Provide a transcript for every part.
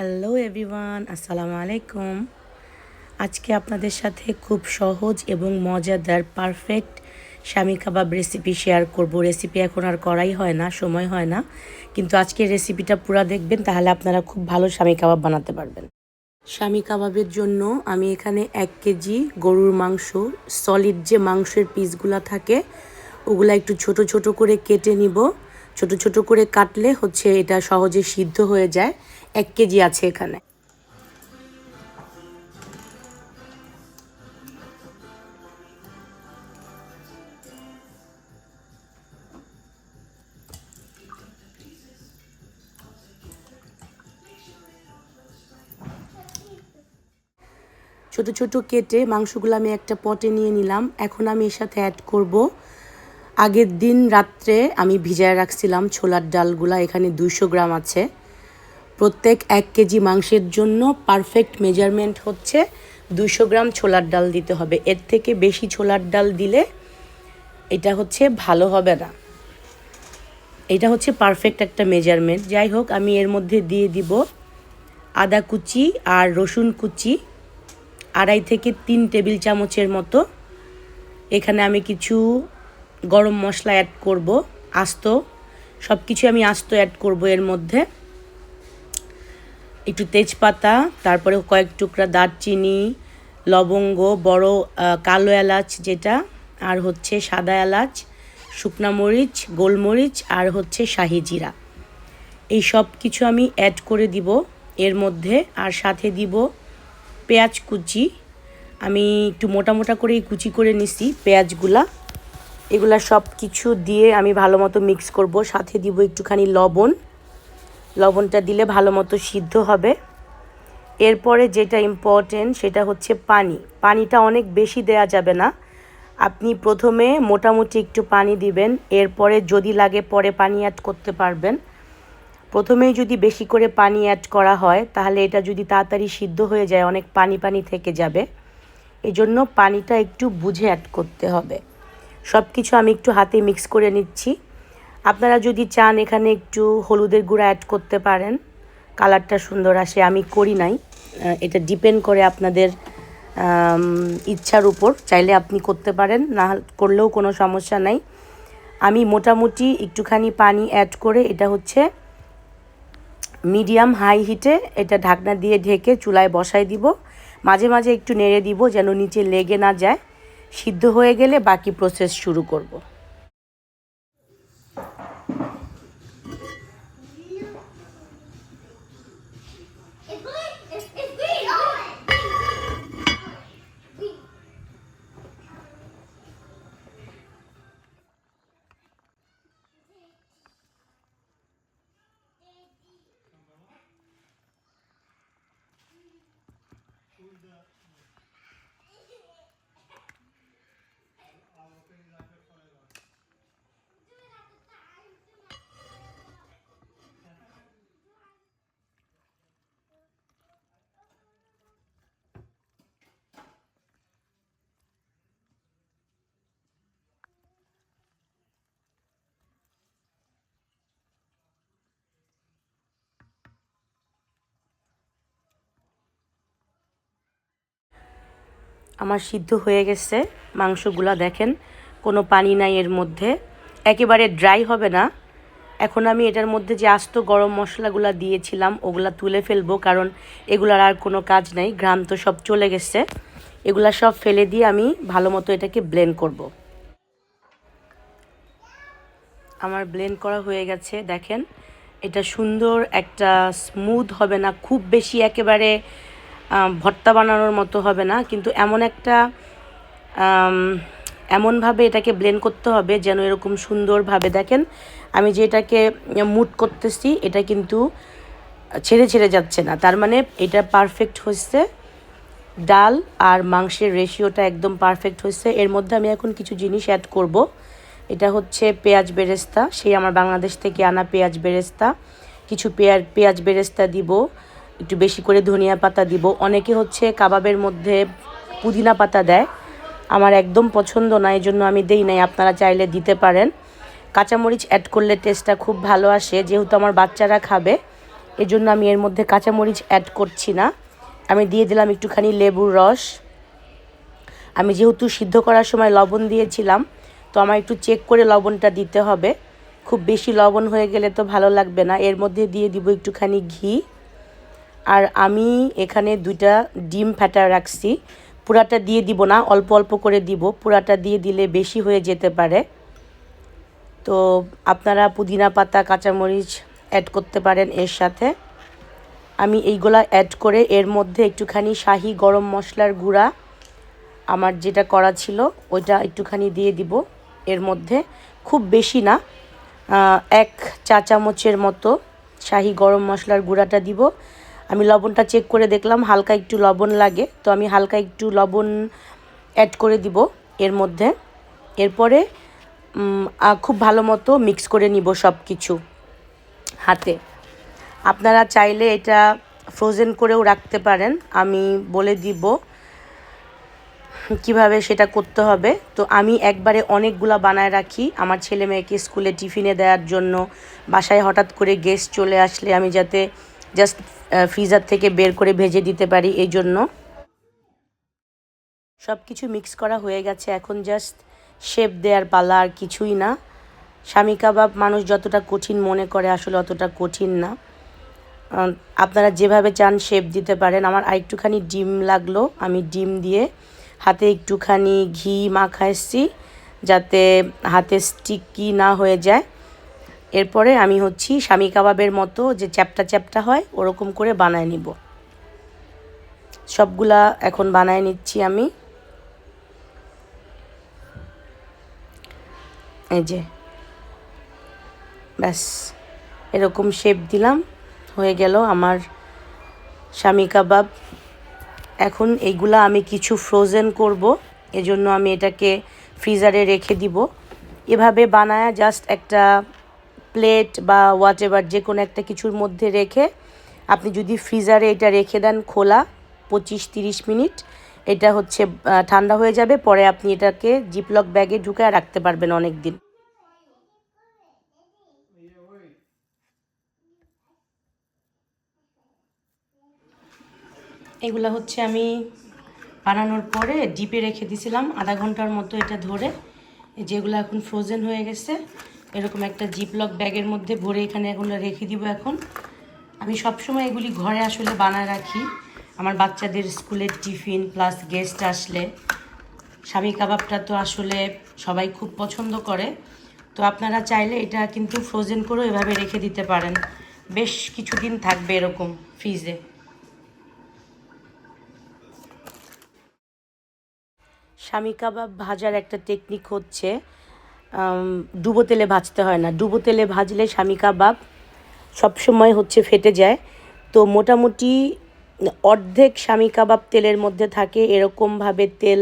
Hello everyone, আসসালামু আলাইকুম। আজকে আপনাদের সাথে খুব সহজ এবং মজাদার perfect shami kebab recipe share করব। রেসিপি এখন আর করাই হয় না, সময় হয় না। কিন্তু আজকে রেসিপিটা পুরো দেখবেন, তাহলে আপনারা খুব ভালো স্বামী কাবাব বানাতে পারবেন। স্বামী কাবাবের জন্য আমি এখানে এক কেজি গরুর মাংস সলিড যে মাংসের পিসগুলা থাকে, ওগুলা একটু ছোট ছোট করে কেটে নিব। ছোট ছোট করে কাটলে হচ্ছে এটা সহজে সিদ্ধ হয়ে যায়। এক কেজি আছে এখানে। ছোট ছোট কেটে মাংসগুলো আমি একটা পটে নিয়ে নিলাম। এখন আমি এর সাথে অ্যাড করব। আগের দিন রাত্রে আমি ভিজায় রাখছিলাম ছোলার ডালগুলা, এখানে দুইশো গ্রাম আছে। প্রত্যেক এক কেজি মাংসের জন্য পারফেক্ট মেজারমেন্ট হচ্ছে দুশো গ্রাম ছোলার ডাল দিতে হবে। এর থেকে বেশি ছোলার ডাল দিলে এটা হচ্ছে ভালো হবে না। এটা হচ্ছে পারফেক্ট একটা মেজারমেন্ট যাই হোক, আমি এর মধ্যে দিয়ে দিব আদা কুচি আর রসুন কুচি, আড়াই থেকে তিন টেবিল চামচের মতো। এখানে আমি কিছু গরম মশলা অ্যাড করব, আস্ত। সব কিছু আমি আস্ত অ্যাড করব এর মধ্যে। একটু তেজপাতা, তারপরে কয়েক টুকরা দারচিনি, লবঙ্গ, বড় কালো এলাচ যেটা, আর হচ্ছে সাদা এলাচ, শুকনা মরিচ, গোলমরিচ, আর হচ্ছে শাহি জিরা। এই সব কিছু আমি অ্যাড করে দিব এর মধ্যে, আর সাথে দিব পেঁয়াজ কুচি। আমি একটু মোটা মোটা করেই কুচি করে নিছি পেঁয়াজগুলা। এগুলা সব কিছু দিয়ে আমি ভালো মতো মিক্স করব। সাথে দিব একটুখানি লবণ। লবণটা দিলে ভালো মতো সিদ্ধ হবে। এরপরে যেটা ইম্পর্টেন্ট সেটা হচ্ছে পানি। পানিটা অনেক বেশি দেয়া যাবে না। আপনি প্রথমে মোটামুটি একটু পানি দিবেন, এরপরে যদি লাগে পরে পানি অ্যাড করতে পারবেন। প্রথমেই যদি বেশি করে পানি অ্যাড করা হয়, তাহলে এটা যদি তাড়াতাড়ি সিদ্ধ হয়ে যায়, অনেক পানি পানি থেকে যাবে। এজন্য পানিটা একটু বুঝে অ্যাড করতে হবে। সব কিছু আমি একটু হাতে মিক্স করে নিচ্ছি। আপনারা যদি চান এখানে একটু হলুদের গুঁড়া অ্যাড করতে পারেন কালারটা সুন্দর আসে, আমি করি নাই। এটা ডিপেন্ড করে আপনাদের ইচ্ছার উপর, চাইলে আপনি করতে পারেন, না করলেও কোনো সমস্যা নাই। আমি মোটামুটি একটুখানি পানি অ্যাড করে, এটা হচ্ছে মিডিয়াম হাই হিটে এটা ঢাকনা দিয়ে ঢেকে চুলায় বসাই দিব। মাঝে মাঝে একটু নেড়ে দিব যেন নিচে লেগে না যায়। সিদ্ধ হয়ে গেলে বাকি প্রসেস শুরু করব। আমার সিদ্ধ হয়ে গেছে। মাংসগুলা দেখেন, কোনো পানি নাই এর মধ্যে। একেবারে ড্রাই হবে না। এখন আমি এটার মধ্যে যে আস্ত গরম মশলাগুলো দিয়েছিলাম, ওগুলা তুলে ফেলব, কারণ এগুলার আর কোনো কাজ নাই। ঘ্রাম তো সব চলে গেছে। এগুলা সব ফেলে দিয়ে আমি ভালো মতো এটাকে ব্লেন্ড করব। আমার ব্লেন্ড করা হয়ে গেছে, দেখেন। এটা সুন্দর একটা স্মুথ হবে না, খুব বেশি একেবারে ভর্তা বানানোর মতো হবে না, কিন্তু এমন একটা এমনভাবে এটাকে ব্লেন্ড করতে হবে যেন এরকম সুন্দরভাবে দেখেন, আমি যে এটাকে মুট করতেছি, এটা কিন্তু ছেড়ে ছেড়ে যাচ্ছে না। তার মানে এটা পারফেক্ট হচ্ছে ডাল আর মাংসের রেশিওটা একদম পারফেক্ট হচ্ছে এর মধ্যে আমি এখন কিছু জিনিস অ্যাড করব, এটা হচ্ছে পেঁয়াজ বেরেস্তা, সেই আমার বাংলাদেশ থেকে আনা পেঁয়াজ বেরেস্তা, কিছু পেঁয়াজ পেঁয়াজ বেরেস্তা দিব একটু বেশি করে ধনিয়া পাতা দিব। অনেকে হচ্ছে কাবাবের মধ্যে পুদিনা পাতা দেয়। আমার একদম পছন্দ না এই জন্য আমি দেই নাই। আপনারা চাইলে দিতে পারেন। কাঁচামরিচ অ্যাড করলে টেস্টটা খুব ভালো আসে, যেহেতু আমার বাচ্চারা খাবে, এজন্য আমি এর মধ্যে কাঁচামরিচ অ্যাড করছি না। আমি দিয়ে দিলাম একটুখানি লেবুর রস। আমি যেহেতু সিদ্ধ করার সময় লবণ দিয়েছিলাম, তো আমার একটু চেক করে লবণটা দিতে হবে। খুব বেশি লবণ হয়ে গেলে তো ভালো লাগবে না। এর মধ্যে দিয়ে দিব একটুখানি ঘি। আর আমি এখানে দুইটা ডিম ফ্যাটা রাখছি। পুরাটা দিয়ে দিব না, অল্প অল্প করে দিব। পুরাটা দিয়ে দিলে বেশি হয়ে যেতে পারে। তো আপনারা পুদিনা পাতা, কাঁচামরিচ অ্যাড করতে পারেন এর সাথে। আমি এইগুলা অ্যাড করে এর মধ্যে একটুখানি শাহি গরম মশলার গুঁড়া, আমার যেটা করা ছিল ওইটা একটুখানি দিয়ে দিব এর মধ্যে। খুব বেশি না এক চা চামচের মতো শাহি গরম মশলার গুঁড়াটা দিব। আমি লবণটা চেক করে দেখলাম, হালকা একটু লবণ লাগে, তো আমি হালকা একটু লবণ অ্যাড করে দিব এর মধ্যে। এরপরে খুব ভালো মতো মিক্স করে নিব সব কিছু হাতে। আপনারা চাইলে এটা ফ্রোজেন করেও রাখতে পারেন, আমি বলে দিব কীভাবে সেটা করতে হবে। তো আমি একবারে অনেকগুলা বানায় রাখি, আমার ছেলে মেয়েকে স্কুলে টিফিনে দেওয়ার জন্য, বাসায় হঠাৎ করে গেস্ট চলে আসলে আমি যাতে জাস্ট ফ্রিজার থেকে বের করে ভেজে দিতে পারি এই জন্য। সব কিছু মিক্স করা হয়ে গেছে, এখন জাস্ট শেপ দেওয়ার পালা আর কিছুই না। স্বামী কাবাব মানুষ যতটা কঠিন মনে করে আসলে অতটা কঠিন না। আপনারা যেভাবে চান শেপ দিতে পারেন। আমার আরেকটুখানি ডিম লাগল, আমি ডিম দিয়ে হাতে একটুখানি ঘি মাখা এসছি যাতে হাতে স্টিকি না হয়ে যায়। এরপরে আমি হচ্ছি স্বামী কাবাবের মতো যে চ্যাপটা চ্যাপটা হয়, ওরকম করে বানায় নিব। সবগুলা এখন বানায় নিচ্ছি আমি। এই যে, ব্যাস, এরকম শেপ দিলাম, হয়ে গেল আমার স্বামী কাবাব। এখন এইগুলা আমি কিছু ফ্রোজেন করব, এজন্য আমি এটাকে ফ্রিজারে রেখে দিব। এভাবে বানায় জাস্ট একটা প্লেট বা হোয়াট এভার যে কোনো একটা কিছুর মধ্যে রেখে আপনি যদি ফ্রিজারে এটা রেখে দেন খোলা পঁচিশ তিরিশ মিনিট, এটা হচ্ছে ঠান্ডা হয়ে যাবে, পরে আপনি এটাকে জিপলক ব্যাগে ঢুকায় রাখতে পারবেন অনেক দিন এগুলো হচ্ছে আমি বানানোর পরে ডিপে রেখে দিয়েছিলাম আধা ঘণ্টার মতো এটা ধরে যেগুলো এখন ফ্রোজেন হয়ে গেছে এরকম একটা জিপলক ব্যাগের মধ্যে ভরে এখানে এগুলো রেখে দিব এখন। আমি সবসময় এগুলি ঘরে আসলে বানায় রাখি। আমার বাচ্চাদের স্কুলের টিফিন প্লাস গেস্ট আসলে। স্বামী কাবাবটা তো আসলে সবাই খুব পছন্দ করে। তো আপনারা চাইলে এটা কিন্তু ফ্রোজেন করেও এভাবে রেখে দিতে পারেন। বেশ কিছুদিন থাকবে এরকম ফ্রিজে স্বামী কাবাব ভাজার একটা টেকনিক হচ্ছে। ডুবো তেলে ভাজতে হয় না। ডুবো তেলে ভাজলে স্বামী কাবাব সবসময় হচ্ছে ফেটে যায়। তো মোটামুটি অর্ধেক স্বামী কাবাব তেলের মধ্যে থাকে, এরকমভাবে তেল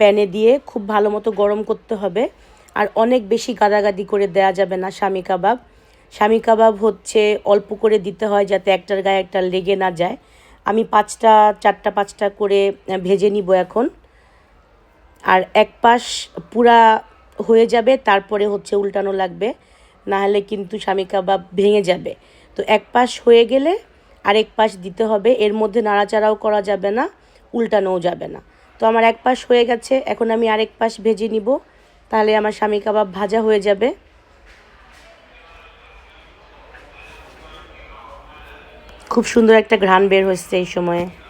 প্যানে দিয়ে খুব ভালো মতো গরম করতে হবে। আর অনেক বেশি গাদাগাদি করে দেয়া যাবে না স্বামী কাবাব স্বামী কাবাব হচ্ছে অল্প করে দিতে হয় যাতে একটার গায়ে একটা লেগে না যায়। আমি পাঁচটা, চারটা, পাঁচটা করে ভেজে নিব এখন। আর এক পাশ পুরা হয়ে যাবে, তারপরে হচ্ছে উল্টানো লাগবে। না হলে কিন্তু স্বামী কাবাব ভেঙে যাবে। তো এক পাশ হয়ে গেলে আরেক পাশ দিতে হবে। এর মধ্যে নাড়াচাড়াও করা যাবে না, উল্টানোও যাবে না। তো আমার এক পাশ হয়ে গেছে, এখন আমি আরেক পাশ ভেজে নিব। তাহলে আমার স্বামী কাবাব ভাজা হয়ে যাবে। খুব সুন্দর একটা ঘ্রাণ বের হচ্ছে এই সময়ে।